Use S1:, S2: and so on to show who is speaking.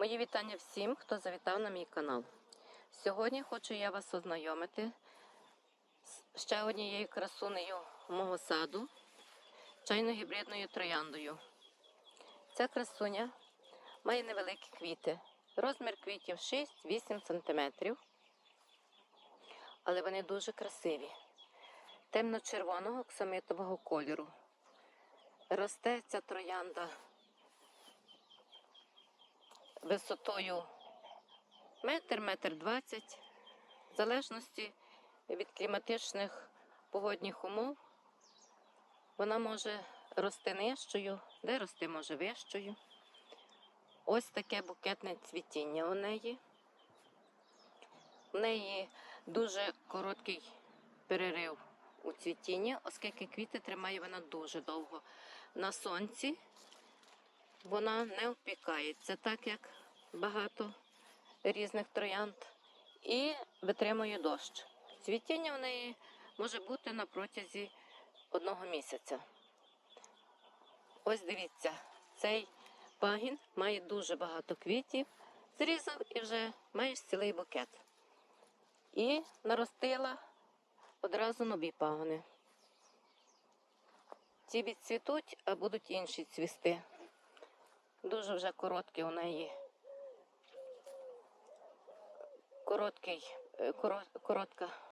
S1: Мої вітання всім, хто завітав на мій канал. Сьогодні хочу я вас ознайомити з ще однією красунею мого саду, чайно-гібридною трояндою. Ця красуня має невеликі квіти. Розмір квітів 6-8 см. Але вони дуже красиві. Темно-червоного оксамитового кольору. Росте ця троянда висотою метр, метр двадцять, в залежності від кліматичних погодних умов. Вона може рости нижчою, де рости може вищою. Ось таке букетне цвітіння у неї. У неї дуже короткий перерив у цвітінні, оскільки квіти тримає вона дуже довго на сонці. Вона не опікається, так як багато різних троянд, і витримує дощ. Цвітіння в неї може бути на протязі одного місяця. Ось дивіться, цей пагін має дуже багато квітів, зрізав і вже маєш цілий букет. І наростила одразу нові пагони. Ці відцвітуть, а будуть інші цвісти. Дуже вже короткий у неї. Короткий, корот коротка